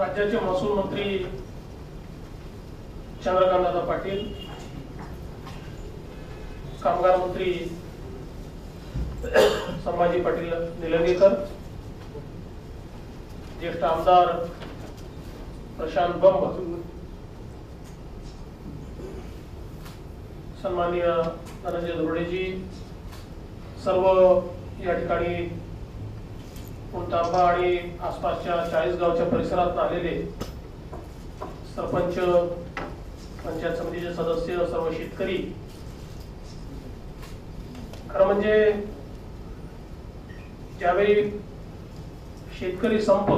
राज्याचे महसूल मंत्री चंद्रकांतदादा पाटील कामगार मंत्री संभाजी पाटील निलंगेकर ज्येष्ठ आमदार प्रशांत बंब सन्माननीय धनंजय धुर्डेजी सर्व या ठिकाणी पुणतांबा आणि आसपासच्या चाळीस गावच्या परिसरात आलेले सरपंच पंचायत समितीचे सदस्य सर्व शेतकरी. खरं म्हणजे ज्यावेळी शेतकरी संप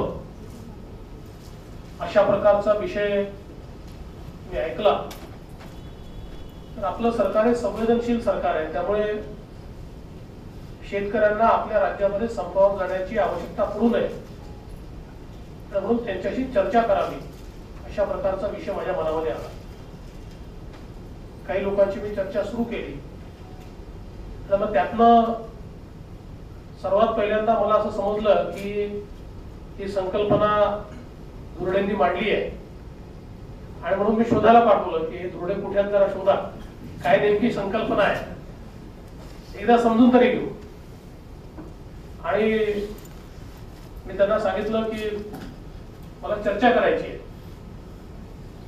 अशा प्रकारचा विषय मी ऐकला तर आपलं सरकार हे संवेदनशील सरकार आहे. त्यामुळे शेतकऱ्यांना आपल्या राज्यामध्ये संपावर जाण्याची आवश्यकता पडू नये. तर म्हणून त्यांच्याशी चर्चा करावी. अशा प्रकारचा विषय माझ्या मनामध्ये आला. काही लोकांची मी चर्चा सुरू केली. तर मग त्यातनं सर्वात पहिल्यांदा मला असं समजलं की ही संकल्पना धुरडेंनी मांडली आहे. आणि म्हणून मी शोधायला पाठवलं की धुरडे कुठे जरा शोधा. काय नेमकी संकल्पना आहे? एकदा समजून तरी घेऊ. आणि मी त्यांना सांगितलं की मला चर्चा करायची आहे.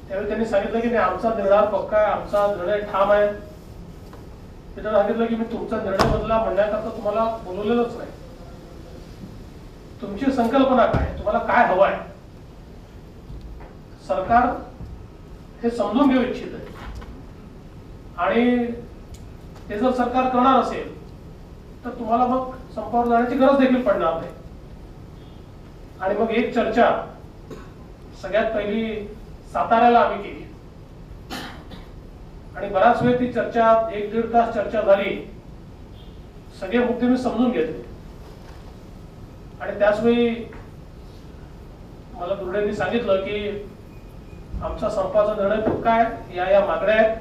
त्यावेळी त्यांनी सांगितलं की नाही आमचा निर्धार पक्का आहे आमचा निर्णय ठाम आहे. मी त्यांना सांगितलं की मी तुमचा निर्णय बदला म्हणण्याकरता तुम्हाला बोलवलेलंच नाही. तुमची संकल्पना काय? तुम्हाला काय हवं आहे? सरकार हे समजून घेऊ इच्छित आहे. आणि ते जर सरकार करणार असेल तर तुम्हाला मग संपावर जाण्याची गरज देखील पडणार नाही. आणि मग एक चर्चा सगळ्यात पहिली साताऱ्याला आम्ही केली. आणि बराच वेळ ती चर्चा एक दीड तास चर्चा झाली. सगळे मुद्दे मी समजून घेतले. आणि त्याच वेळी मला दुर्डेंनी सांगितलं की आमचा संपाचा निर्णय पक्का आहे या या मागण्या आहेत.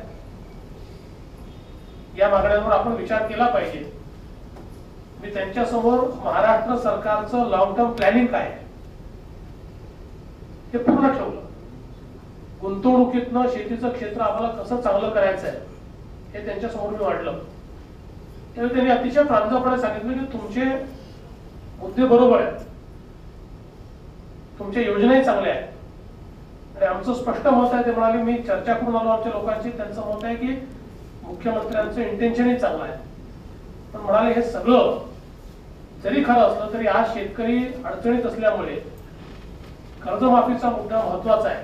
या मागण्यांवर आपण विचार केला पाहिजे. मी त्यांच्यासमोर महाराष्ट्र सरकारचं लॉंग टर्म प्लॅनिंग काय आहे? हे पूर्ण ठेवलं. गुंतवणुकीतनं शेतीचं क्षेत्र आम्हाला कसं चांगलं करायचं आहे हे त्यांच्यासमोर मी वाढलं. त्यावेळी त्यांनी अतिशय प्रांजळपणे सांगितलं की तुमचे मुद्दे बरोबर आहेत. तुमच्या योजनाही चांगल्या आहेत. आणि आमचं स्पष्ट मत आहे ते म्हणाले मी चर्चा करून आलो आमच्या लोकांची त्यांचं मत आहे की मुख्यमंत्र्यांचं इंटेन्शनही चांगलं आहे. पण म्हणाले हे सगळं जरी खरं असलं तरी आज शेतकरी अडचणीत असल्यामुळे कर्जमाफीचा मुद्दा महत्त्वाचा आहे.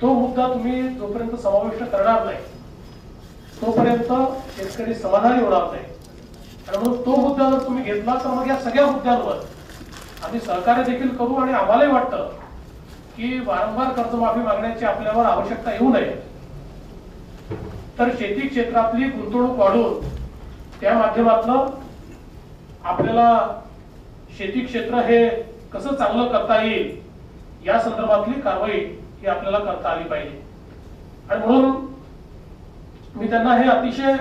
तो मुद्दा तुम्ही जोपर्यंत समाविष्ट करणार नाही तोपर्यंत शेतकरी समाधानी होणार नाही. आणि म्हणून तो मुद्दा जर तुम्ही घेतला तर मग या सगळ्या मुद्द्यांवर आम्ही सहकार्य देखील करू आणि आम्हालाही वाटतं की वारंवार कर्जमाफी मागण्याची आपल्यावर आवश्यकता येऊ नये. तर शेती क्षेत्रातली गुंतवणूक वाढवून त्या माध्यमातनं आपल्याला शेती क्षेत्र हे कसं चांगलं करता येईल या संदर्भातली कारवाई ही आपल्याला करता आली पाहिजे. आणि म्हणून मी त्यांना हे अतिशय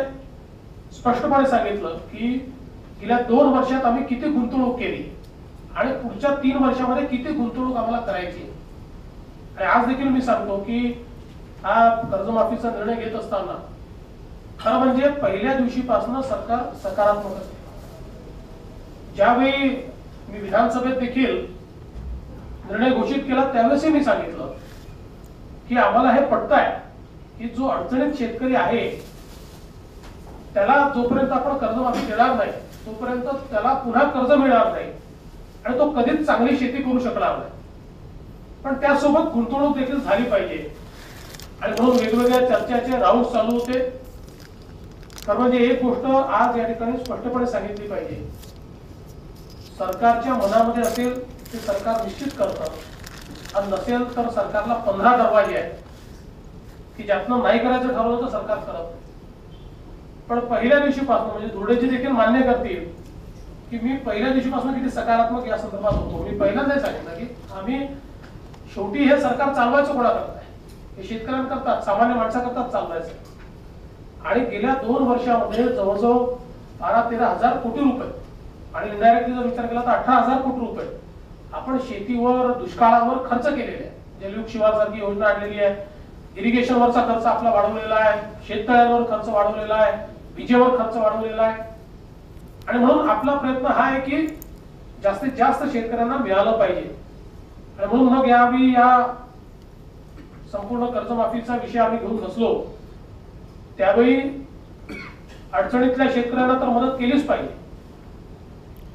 स्पष्टपणे सांगितलं की गेल्या दोन वर्षात आम्ही किती गुंतवणूक केली आणि पुढच्या तीन वर्षामध्ये किती गुंतवणूक आम्हाला करायची आणि आज देखील मी सांगतो की हा कर्जमाफीचा निर्णय घेत असताना खरं म्हणजे पहिल्या दिवशीपासून सरकार सकारात्मक असते. ज्यावेळी मी विधानसभेत देखील निर्णय घोषित केला त्यावेळेसही मी सांगितलं की आम्हाला हे पटतंय की जो अडचणीत शेतकरी आहे त्याला जोपर्यंत आपण कर्जमाफी देणार नाही तोपर्यंत त्याला पुन्हा कर्ज मिळणार नाही आणि तो कधीच चांगली शेती करू शकणार नाही. पण त्यासोबत गुंतवणूक देखील झाली पाहिजे. आणि म्हणून वेगवेगळ्या चर्चाचे राऊंड चालू होते. तर म्हणजे एक गोष्ट आज या ठिकाणी स्पष्टपणे सांगितली पाहिजे. सरकारच्या मनामध्ये असेल ते सरकार निश्चित करतं. आणि नसेल तर सरकारला पंधरा दरवाजे आहेत. की ज्यातनं नाही करायचं ठरवलं तर सरकार करत पण पहिल्या दिवशीपासून म्हणजे धुळेजी देखील मान्य करतील की मी पहिल्या दिवशीपासून किती सकारात्मक या संदर्भात होतो. मी पहिल्यांदाच सांगितलं की आम्ही शेवटी हे सरकार चालवायचं कोणा करताय हे शेतकऱ्यांकरता सामान्य माणसाकरताच चालवायचं. आणि गेल्या दोन वर्षामध्ये जवळजवळ बारा तेरा हजार कोटी रुपये आणि इनडायरेक्टली जर विचार केला तर अठरा हजार कोटी रुपये. आपण शेतीवर दुष्काळावर खर्च केलेले आहे जलयुग शिवारसारखी योजना आणलेली आहे. इरिगेशनवरचा खर्च आपला वाढवलेला आहे. शेततळ्यांवर खर्च वाढवलेला आहे. विजेवर खर्च वाढवलेला आहे. आणि म्हणून आपला प्रयत्न हा आहे की जास्तीत जास्त शेतकऱ्यांना मिळालं पाहिजे. आणि म्हणून मग यावेळी या संपूर्ण कर्जमाफीचा विषय आम्ही घेऊन बसलो. त्यावेळी अडचणीतल्या शेतकऱ्यांना तर मदत केलीच पाहिजे.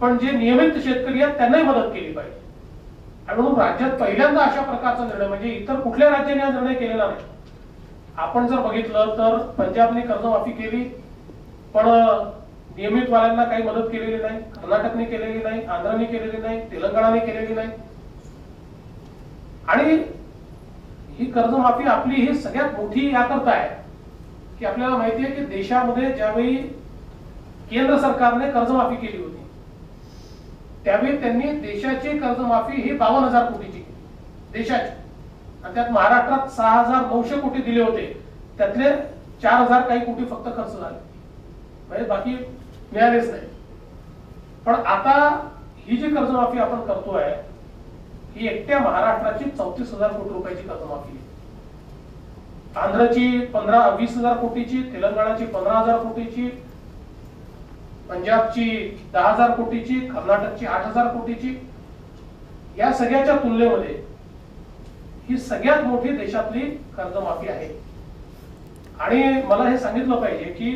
पण जे नियमित शेतकरी आहेत त्यांनाही मदत केली पाहिजे. आणि म्हणून राज्यात पहिल्यांदा अशा प्रकारचा निर्णय म्हणजे इतर कुठल्या राज्याने हा निर्णय केलेला नाही. आपण जर बघितलं तर पंजाबने कर्जमाफी केली पण नियमित वाल्यांना काही मदत केलेली नाही. कर्नाटकने केलेली नाही आंध्रने केलेली नाही तेलंगणाने केलेली नाही. आणि ही कर्जमाफी आपली ही सगळ्यात मोठी याकरता आहे की आपल्याला माहिती आहे की देशामध्ये ज्यावेळी केंद्र सरकारने कर्जमाफी केली होती त्यावेळी त्यांनी देशाची कर्जमाफी ही बावन्न हजार कोटीची. देशाची. आणि त्यात महाराष्ट्रात सहा हजार नऊशे कोटी दिले होते. त्यातले चार हजार काही कोटी फक्त खर्च झाले. म्हणजे बाकी मिळालेच नाही. पण आता ही जी कर्जमाफी आपण करतोय ही एकट्या महाराष्ट्राची चौतीस हजार कोटी रुपयाची कर्जमाफी आहे. आंध्रची पंधरा वीस हजार कोटीची तेलंगणाची पंधरा हजार कोटीची पंजाबची दहा हजार कोटीची कर्नाटकची आठ हजार कोटीची या सगळ्याच्या तुलनेमध्ये ही सगळ्यात मोठी देशातली कर्जमाफी आहे. आणि मला हे सांगितलं पाहिजे की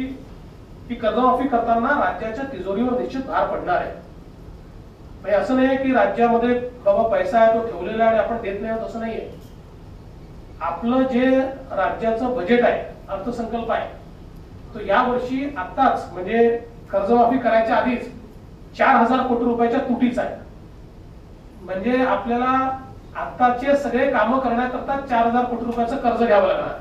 ही कर्जमाफी करताना राज्याच्या तिजोरीवर निश्चित भार पडणार आहे. म्हणजे असं नाही की राज्यामध्ये बाबा पैसा आहे तो ठेवलेला आहे आणि आपण देत नाही आहोत असं नाहीये. आपलं जे राज्याचं बजेट आहे अर्थसंकल्प आहे तो या वर्षी आत्ताच म्हणजे कर्जमाफी करायच्या आधीच चार हजार कोटी रुपयाच्या तुटीच आहे म्हणजे आपल्याला आत्ताचे सगळे कामं करण्याकरता चार हजार कोटी रुपयाचं कर्ज घ्यावं लागणार.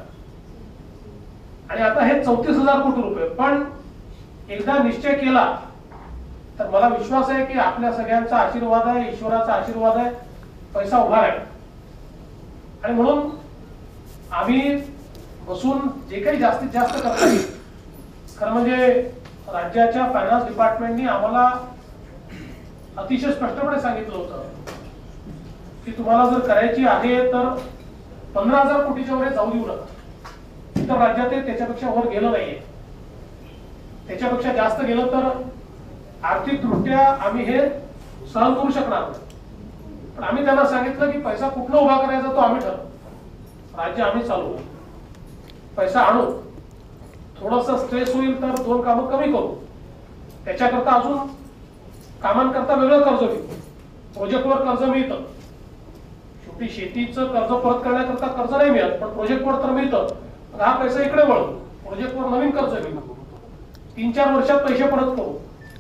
आणि आता हे चौतीस हजार कोटी रुपये. पण एकदा निश्चय केला तर मला विश्वास आहे की आपल्या सगळ्यांचा आशीर्वाद आहे ईश्वराचा आशीर्वाद आहे पैसा उभा आहे आणि म्हणून आम्ही बसून जे काही जास्तीत जास्त करता येईल खरं म्हणजे राज्याच्या फायनान्स डिपार्टमेंटनी आम्हाला अतिशय स्पष्टपणे सांगितलं होतं. की तुम्हाला जर करायची आहे तर पंधरा हजार कोटीच्या वर जाऊ देऊ नका. इतर राज्यात त्याच्यापेक्षा वर गेलं नाहीये. त्याच्यापेक्षा जास्त गेलं तर आर्थिकदृष्ट्या आम्ही हे सहन करू शकणार नाही. पण आम्ही त्यांना सांगितलं की पैसा कुठला उभा करायचा तो आम्ही ठरवू. राज्य आम्ही चालवू. पैसा आणू. थोडस स्ट्रेस होईल तर दोन कामं कमी करू. त्याच्याकरता अजून कामांकरता वेगळं कर्ज घेऊ. प्रोजेक्टवर कर्ज मिळतं. शेवटी शेतीचं कर्ज परत करण्याकरता कर्ज नाही मिळत पण प्रोजेक्टवर तर मिळतं. हा पैसा इकडे वळू प्रोजेक्टवर नवीन कर्ज घेऊ. तीन चार वर्षात पैसे परत करू.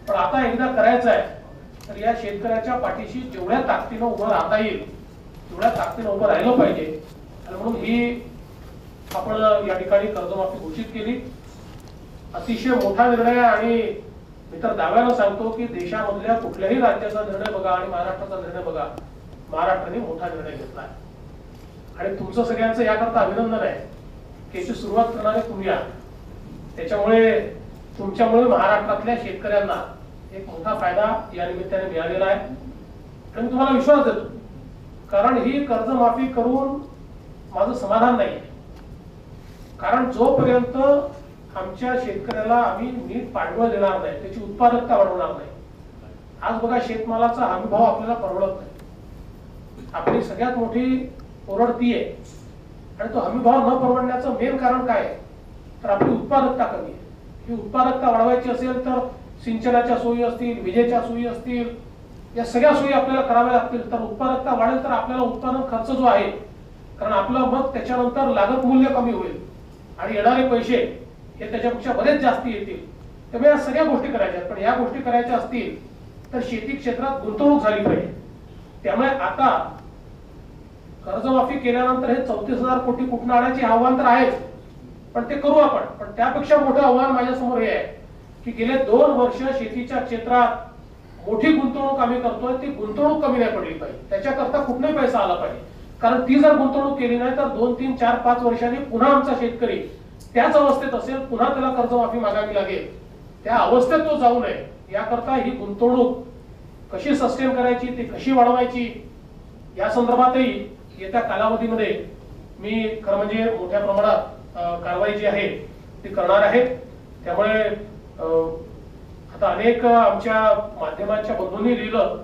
पण आता एकदा करायचं आहे तर या शेतकऱ्याच्या पाठीशी जेवढ्या ताकदीनं उभं राहता येईल तेवढ्या ताकदीनं उभं राहिलं पाहिजे. आणि म्हणून ही आपण या ठिकाणी कर्जमाफी घोषित केली. अतिशय मोठा निर्णय आहे आणि मी तर दाव्यानं सांगतो की देशामधल्या कुठल्याही राज्याचा निर्णय बघा आणि महाराष्ट्राचा निर्णय बघा. महाराष्ट्राने मोठा निर्णय घेतला आहे. आणि तुमचं सगळ्यांचं याकरता अभिनंदन आहे. की याची सुरुवात करणारे तुम्ही आहात. त्याच्यामुळे तुमच्यामुळे महाराष्ट्रातल्या शेतकऱ्यांना एक मोठा फायदा या निमित्ताने मिळालेला आहे. आणि तुम्हाला विश्वास देतो कारण ही कर्जमाफी करून माझं समाधान नाही. कारण जोपर्यंत आमच्या शेतकऱ्याला आम्ही नीट पाठबळ देणार नाही त्याची उत्पादकता वाढवणार नाही. आज बघा शेतमालाचा हमी भाव आपल्याला परवडत नाही. आपली सगळ्यात मोठी ओरड ती आहे. आणि तो हमी भाव न परवडण्याचं मेन कारण काय आहे? तर आपली उत्पादकता कमी आहे. ही उत्पादकता वाढवायची असेल तर सिंचनाच्या सोयी असतील विजेच्या सोयी असतील या सगळ्या सोयी आपल्याला कराव्या लागतील. तर उत्पादकता वाढेल तर आपल्याला उत्पादन खर्च जो आहे कारण आपलं मग त्याच्यानंतर लागत मूल्य कमी होईल. आणि येणारे पैसे हे त्याच्यापेक्षा बरेच जास्ती येतील. त्यामुळे या सगळ्या गोष्टी करायच्या पण या गोष्टी करायच्या असतील तर शेती क्षेत्रात गुंतवणूक झाली पाहिजे. त्यामुळे आता कर्जमाफी केल्यानंतर हे चौतीस हजार कोटी कुठून आणायचे आव्हान तर आहेच. पण ते करू आपण. पण त्यापेक्षा मोठं आव्हान माझ्यासमोर हे आहे की गेले दोन वर्ष शेतीच्या क्षेत्रात मोठी गुंतवणूक आम्ही करतोय ती गुंतवणूक कमी नाही पडली पाहिजे. त्याच्याकरता कुठलाही पैसा आला पाहिजे. कारण ती जर गुंतवणूक केली नाही तर दोन तीन चार पाच वर्षांनी पुन्हा आमचा शेतकरी त्याच अवस्थेत असेल पुन्हा त्याला कर्जमाफी मागावी लागेल. त्या अवस्थेत तो जाऊ नये. याकरता ही गुंतवणूक कशी सस्टेन करायची ती कशी वाढवायची या संदर्भातही येत्या कालावधीमध्ये मी खरं म्हणजे मोठ्या प्रमाणात कारवाई जी आहे ती करणार आहे. त्यामुळे आता अनेक आमच्या माध्यमांच्या बंधूंनी लिहिलं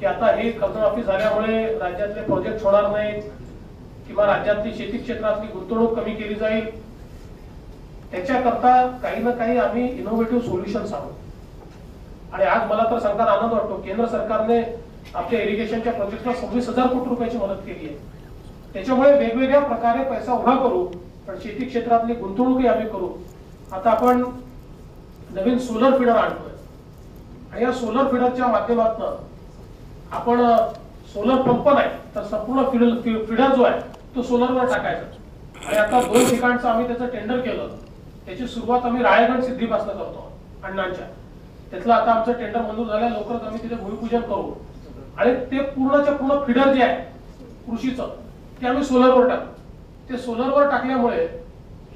की आता हे कर्जमाफी झाल्यामुळे राज्यातले प्रोजेक्ट होणार नाहीत किंवा राज्यातली शेती क्षेत्रातली गुंतवणूक कमी केली जाईल. त्याच्याकरता काही ना काही आम्ही इनोव्हेटिव्ह सोल्युशन आहोत आणि आज मला तर सांगताना आनंद वाटतो केंद्र सरकारने आपल्या इरिगेशनच्या प्रोजेक्टला सव्वीस हजार कोटी रुपयाची मदत केली आहे. त्याच्यामुळे वेगवेगळ्या प्रकारे पैसा उभा करू पण शेती क्षेत्रातली गुंतवणूकही आम्ही करू. आता आपण नवीन सोलर फिडर आणतोय. आणि या सोलर फिडरच्या माध्यमातून आपण सोलर पंप नाही तर संपूर्ण फिडर जो आहे तो सोलरवर टाकायचा. आणि आता दोन ठिकाणचं आम्ही त्याचं टेंडर केलं. त्याची सुरुवात आम्ही रायगड सिद्धीपासून करतो. अण्णांच्या. त्यातलं आता आमचं टेंडर मंजूर झालं लवकरच आम्ही तिथे भूमिपूजन करू. आणि ते पूर्णच्या पूर्ण फिडर जे आहे कृषीचं ते आम्ही सोलरवर टाकू. ते सोलरवर टाकल्यामुळे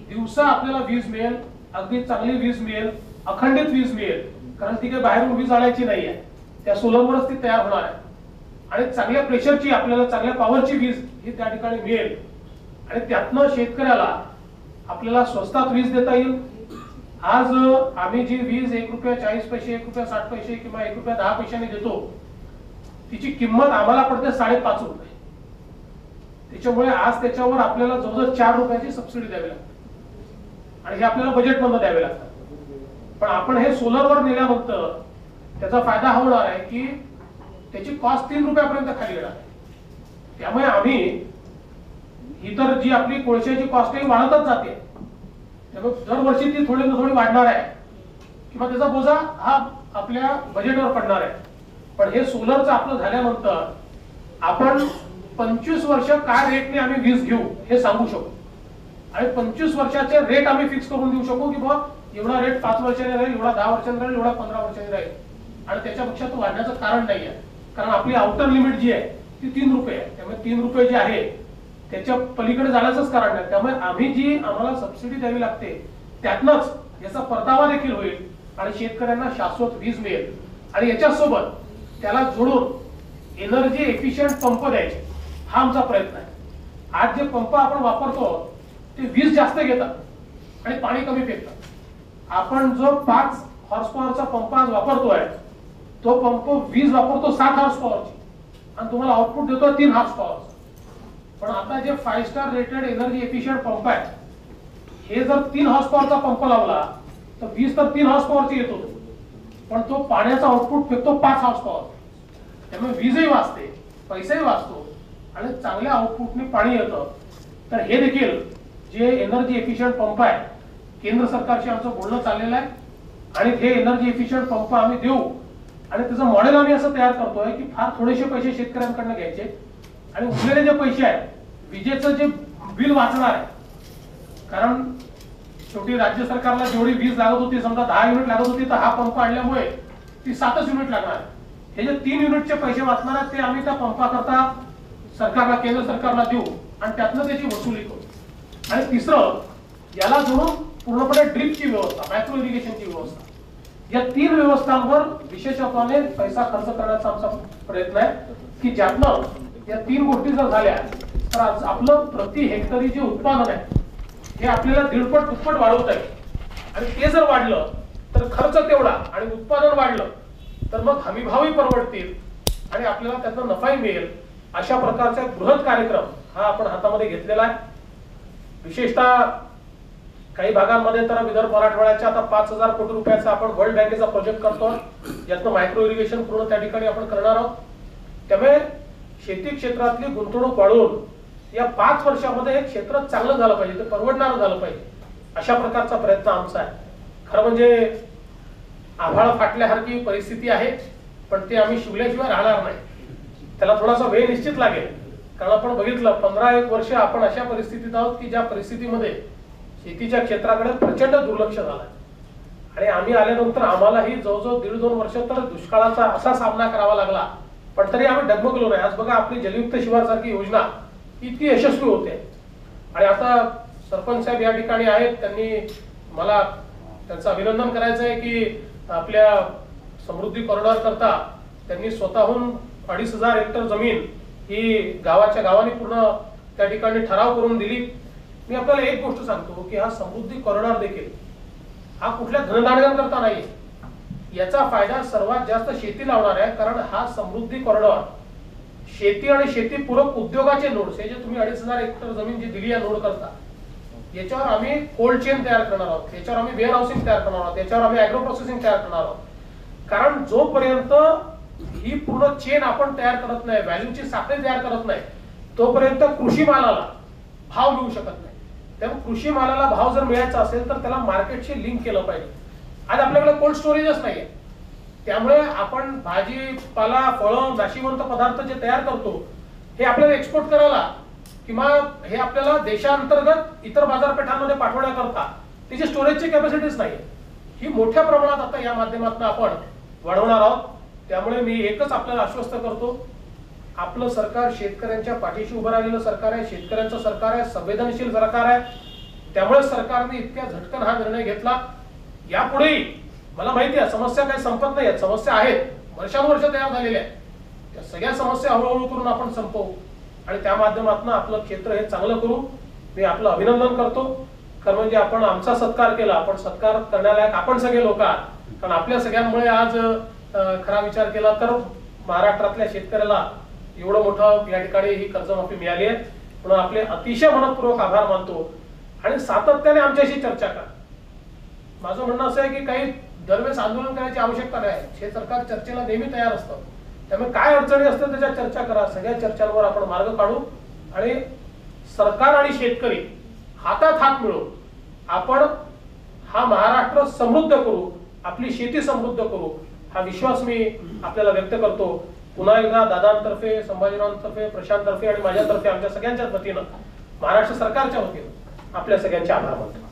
दिवसा आपल्याला वीज मिळेल अगदी चांगली वीज मिळेल अखंडित वीज मिळेल. कारण ती काही बाहेरून वीज आणायची नाही आहे. त्या सोलरवरच ती तयार होणार आहे. आणि चांगल्या प्रेशरची आपल्याला चांगल्या पॉवरची वीज ही त्या ठिकाणी मिळेल. आणि त्यातनं शेतकऱ्याला आपल्याला स्वस्तात वीज देता येईल. आज आम्ही जी वीज एक रुपया चाळीस पैसे एक रुपया साठ पैसे किंवा एक रुपया दहा पैशाने देतो तिची किंमत आम्हाला पडते साडेपाच रुपये. त्याच्यामुळे आज त्याच्यावर आपल्याला जवळजवळ चार रुपयाची सबसिडी द्यावी लागते. आणि हे आपल्याला बजेटमधनं द्यावे लागतात. पण आपण हे सोलरवर नेल्यानंतर त्याचा फायदा हा होणार आहे की त्याची कॉस्ट तीन रुपयापर्यंत खाली येणार आहे. त्यामुळे आम्ही ही तर जी आपली कोळशाची कॉस्ट आहे वाढतच जाते. त्यामुळे दरवर्षी ती थोडी ना थोडी वाढणार आहे. किंवा त्याचा बोजा हा आपल्या बजेटवर पडणार आहे. पण हे सोलरचं आपलं झाल्यानंतर आपण पंचवीस वर्ष काय रेटने आम्ही वीज घेऊ हे सांगू शकू. आणि पंचवीस वर्षाचे रेट आम्ही फिक्स करून देऊ शकू की बाबा एवढा रेट पाच वर्षाने राहील एवढा दहा वर्षाने राहील एवढा पंधरा वर्षांनी राहील. आणि त्याच्यापेक्षा तो वाढण्याचं कारण नाही आहे कारण आपली आउटर लिमिट जी आहे ती तीन रुपये आहे. त्यामुळे तीन रुपये जे आहे त्याच्या पलीकडे जाण्याचंच कारण नाही त्यामुळे आम्ही जी आम्हाला सबसिडी द्यावी लागते त्यातनंच याचा परतावा देखील होईल आणि शेतकऱ्यांना शाश्वत वीज मिळेल. आणि याच्यासोबत त्याला जोडून एनर्जी एफिशियंट पंप द्यायचे. हा आमचा प्रयत्न आहे. आज जे पंप आपण वापरतो ते वीज जास्त घेतात आणि पाणी कमी फेकतात आपण जो पाच हॉर्स पॉवरचा पंप आज वापरतोय तो पंप वीज वापरतो सात हॉर्स पॉवरची आणि तुम्हाला आउटपुट देतो तीन हॉर्स पॉवरचा पण आता जे five star rated energy efficient pump आहे हे जर तीन हॉर्स पॉवरचा पंप लावला तर वीज तर तीन हॉर्स पॉवरची येतो. पण तो पाण्याचा आउटपुट फेकतो पाच हॉर्स पॉवर त्यामुळे वीजही वाचते पैसाही वाचतो आणि चांगल्या आउटपुटने पाणी येतं. तर हे देखील जे एनर्जी एफिशियंट पंप आहे केंद्र सरकारशी आमचं बोलणं चाललेलं आहे. आणि हे एनर्जी एफिशियंट पंप आम्ही देऊ. आणि त्याचं मॉडेल आम्ही असं तयार करतोय की फार थोडेसे पैसे शेतकऱ्यांकडनं घ्यायचे. आणि उरलेले जे पैसे आहेत विजेचं जे बिल वाचणार आहे कारण शेवटी राज्य सरकारला जेवढी वीज लागत होती समजा दहा युनिट लागत होती तर हा पंप आणल्यामुळे ती सातच युनिट लागणार हे जे तीन युनिटचे पैसे वाचणार आहेत ते आम्ही त्या पंपाकरता सरकारला केंद्र सरकारला देऊ आणि त्यातनं त्याची वसुली करू. आणि तिसरं याला जोडून पूर्णपणे ड्रिपची व्यवस्था मायक्रो इरिगेशनची व्यवस्था. या तीन व्यवस्थांवर विशेषत्वाने पैसा खर्च करण्याचा आमचा प्रयत्न आहे की ज्यातनं या तीन गोष्टी जर झाल्या तर आज आपलं प्रति हेक्टरी जे उत्पादन आहे हे आपल्याला दीडपट दुप्पट वाढवत आहे. आणि ते जर वाढलं तर खर्च तेवढा आणि उत्पादन वाढलं तर मग हमीभावही परवडतील आणि आपल्याला त्याचा नफाही मिळेल. अशा प्रकारचा बृहत कार्यक्रम हा आपण हातामध्ये घेतलेला आहे. विशेषतः काही भागांमध्ये तर विदर्भ मराठवाड्याच्या आता पाच हजार कोटी रुपयाचा आपण वर्ल्ड बँकेचा प्रोजेक्ट करतो यातनं मायक्रो इरिगेशन पूर्ण त्या ठिकाणी आपण करणार आहोत. त्यामुळे शेती क्षेत्रातली गुंतवणूक वाढवून या पाच वर्षामध्ये हे क्षेत्र चांगलं झालं पाहिजे ते परवडणारं झालं पाहिजे अशा प्रकारचा प्रयत्न आमचा आहे. खरं म्हणजे आभाळ फाटल्यासारखी परिस्थिती आहे पण ते आम्ही शिवल्याशिवाय राहणार नाही. त्याला थोडासा वेळ निश्चित लागेल कारण आपण बघितलं पंधरा एक वर्ष आपण अशा परिस्थितीत आहोत की ज्या परिस्थितीमध्ये शेतीच्या क्षेत्राकडे प्रचंड दुर्लक्ष झालं आणि आम्ही आल्यानंतर आम्हालाही जवळजवळ दीड दोन वर्ष तर दुष्काळाचा असा सामना करावा लागला पण तरी आम्ही डगमगलो नाही. आज बघा आपली जलयुक्त शिवार सारखी योजना इतकी यशस्वी होते. आणि आता सरपंच साहेब या ठिकाणी आहेत त्यांनी मला त्यांचं अभिनंदन करायचं आहे की आपल्या समृद्धी कॉरिडॉर करता त्यांनी स्वतःहून अडीच हजार हेक्टर जमीन ही गावाच्या गावाने पूर्ण त्या ठिकाणी ठराव करून दिली. मी आपल्याला एक गोष्ट सांगतो की हा समृद्धी कॉरिडॉर देखील हा कुठल्या धनदानग्यांकरता नाही याचा फायदा सर्वात जास्त शेतीला होणार आहे कारण हा समृद्धी कॉरिडॉर शेती आणि शेतीपूरक उद्योगाचे नोड्स हे जे तुम्ही अडीच हजार हेक्टर जमीन जी दिली आहे नोड करता याच्यावर आम्ही कोल्ड चेन तयार करणार आहोत याच्यावर आम्ही वेअर हाऊसिंग तयार करणार आहोत याच्यावर आम्ही अॅग्रो प्रोसेसिंग तयार करणार आहोत. कारण जोपर्यंत ही पूर्ण चेन आपण तयार करत नाही व्हॅल्यूची साखळी तयार करत नाही तोपर्यंत कृषी मालाला भाव मिळू शकत नाही. त्यामुळे कृषी मालाला भाव जर मिळायचा असेल तर त्याला मार्केटशी लिंक केलं पाहिजे. आज आपल्याकडे कोल्ड स्टोरेजच नाहीये. त्यामुळे आपण भाजीपाला फळं नाशिवंत पदार्थ जे तयार करतो हे आपल्याला एक्सपोर्ट करायला किंवा हे आपल्याला देशांतर्गत इतर बाजारपेठांमध्ये पाठवण्याकरता त्याची स्टोरेजची कॅपॅसिटीच नाही ही मोठ्या प्रमाणात आता या माध्यमातून आपण वाढवणार आहोत. त्यामुळे मी एकच आपल्याला आश्वस्त करतो आपलं सरकार शेतकऱ्यांच्या पाठीशी उभं राहिलेलं सरकार आहे शेतकऱ्यांचं सरकार आहे संवेदनशील सरकार आहे. त्यामुळे सरकारने इतक्या झटकन हा निर्णय घेतला. यापुढेही मला माहिती आहे समस्या काही संपत नाही आहेत समस्या आहेत. वर्षानुवर्ष तयार झालेल्या आहेत. त्या सगळ्या समस्या हळूहळू करून आपण संपवू आणि त्या माध्यमातून आपलं क्षेत्र हे चांगलं करू. मी आपलं अभिनंदन करतो. कारण म्हणजे आपण आमचा सत्कार केला. आपण सत्कार करण्यालायक आपण सगळे लोक आहात. कारण आपल्या सगळ्यांमुळे आज खरा विचार केला तर महाराष्ट्रातल्या शेतकऱ्याला एवढं मोठं या ठिकाणी ही कर्जमाफी मिळाली आहे. म्हणून आपले अतिशय मनपूर्वक आभार मानतो. आणि सातत्याने आमच्याशी चर्चा करा. माझं म्हणणं असं आहे की काही दरवेळेस आंदोलन करायची आवश्यकता नाही. हे सरकार चर्चेला नेहमी तयार असतं. त्यामुळे काय अडचणी असतात त्याच्या चर्चा करा. सगळ्या चर्चांवर आपण मार्ग काढू. आणि सरकार आणि शेतकरी हातात हात मिळून आपण हा महाराष्ट्र समृद्ध करू. आपली शेती समृद्ध करू. हा विश्वास मी आपल्याला व्यक्त करतो. पुन्हा एकदा दादांतर्फे संभाजीरावांतर्फे प्रशांततर्फे आणि माझ्यातर्फे आमच्या सगळ्यांच्याच वतीनं महाराष्ट्र सरकारच्या वतीनं आपल्या सगळ्यांचे आभार मानतो.